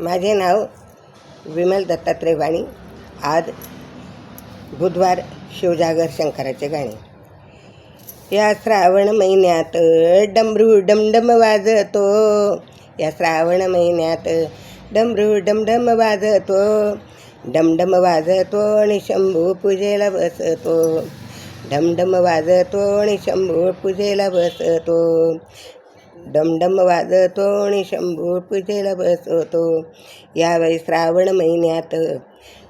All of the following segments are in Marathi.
माझे नाव विमल दत्तात्रय वाणी. आज बुधवार शिवजागर शंकराचे गाणे. या श्रावण महिन्यात डमरू डमडम वाजतो. या श्रावण महिन्यात डमरू डमडम वाजतो. डमडम वाजतो आणि शंभू पूजेला बसतो. डमडम वाजतो आणि शंभू पूजेला बसतो. डमडम वाजतो आणि शंभू पूजेला बसवतो. यावेळी श्रावण महिन्यात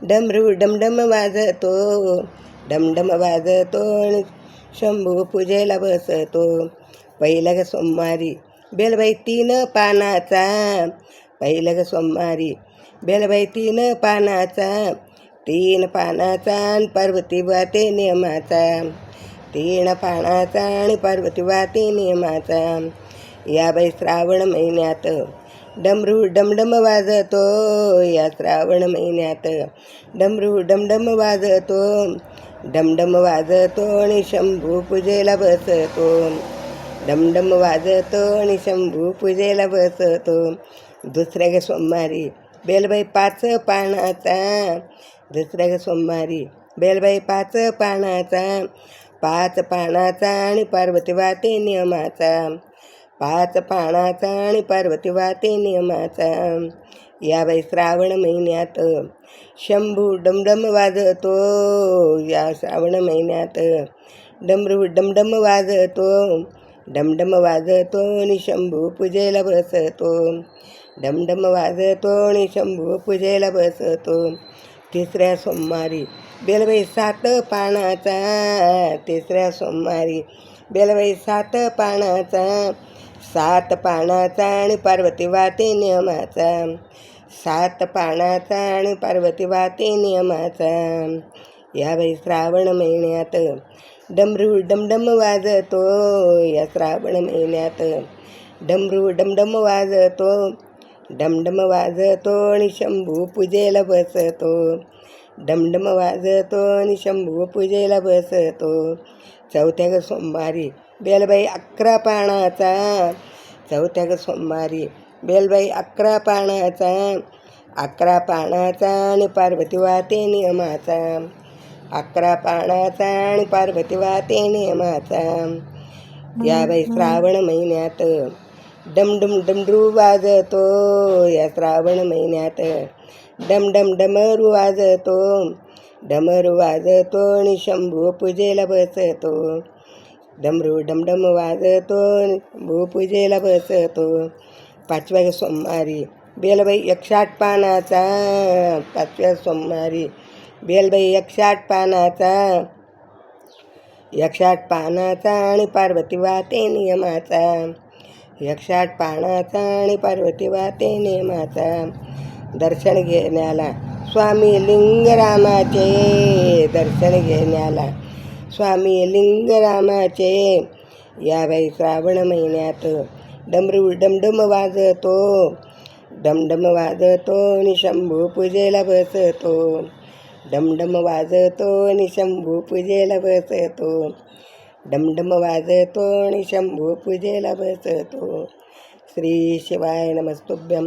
डमरू डमडम वाजतो. डमडम वाजतो आणि शंभू पूजेला बसतो. पहिलं सोमवारी बेलबाई तीन पानाचा. पहिलं सोमवारी बेलबाई तीन पानाचा. तीन पानाचा आणि पार्वती वाते नियमाचा तीन पानाचा आणि पार्वती वाते नियमाचा या बाई श्रावण महिन्यात. डमरू डमडम वाजतो या श्रावण महिन्यात. डमरू डमडम वाजतो डमडम वाजतो आणि शंभू पूजेला बसतो. डमडम वाजतो आणि शंभू पूजेला बसतो. दुसऱ्या ग सोमवारी बेलबाई पाच पानाचा. दुसऱ्या ग सोमवारी बेलबाई पाच पानाचा. पाच पानाचा आणि पार्वती वाते नियमाचा. पाच पानाचा आणि पार्वती वाते नियमाचा. याबाई श्रावण महिन्यात शंभू डमडम वाजतो. या श्रावण महिन्यात डमरू डमडम वाजतो. डमडम वाजतो आणि शंभू पूजेला बसतो. डमडम वाजतो आणि शंभू पूजेला बसतो. तिसऱ्या सोमवारी बेलबाई सात पानाचा. तिसऱ्या सोमवारी बेलबाई सात पानाचा. सात पानाचा आणि पार्वती वाते नियमाचा. सात पानाचा आणि पार्वती वाते नियमाचा. यावेळी श्रावण महिन्यात डमरू डमडम वाजतो. या श्रावण महिन्यात डमरू डमडम वाजतो. डमडम वाजतो आणि शंभू पूजेला बसतो. डमडम वाजतो आणि शंभू पूजेला बसतो. चौथ्या ग सोमवारी बेलबाई अकरा पानाचा. चौथ्या ग सोमवारी बेलबाई अकरा पानाचा. अकरा पानाचा आणि पार्वती वाते नियमाचा. अकरा पानाचा आणि पार्वती वाते नियमाचा. या बाई श्रावण महिन्यात डमडम डमडू वाजतो. या श्रावण महिन्यात डम डम डमरू वाजतो डमरू वाजतो आणि शंभू पूजेला बसतो. डमरू डमडम वाजतो शंभू पूजेला बसतो. पाचव्या सोमवारी बेलबाई एकशे पानाचा पाचव्या सोमवारी बेलबाई एकशे पानाचा यक्षाट पानाचा आणि पार्वती वाते नियमाचा यक्षाट पानाचा आणि पार्वती वाते नियमाचा. दर्शन घेण्याला स्वामी लिंगरामाचे दर्शन घेण्याला स्वामी लिंगरामाचे यावेळी श्रावण महिन्यात डमरू डमडम वाजतो डमडम वाजतो आणि शंभू पूजेला बसतो डमडम वाजतो आणि शंभू पूजेला बसतो डमडम वाजतो आणि शंभू पूजेला बसतो श्री शिवाय नमस्तुभ्यं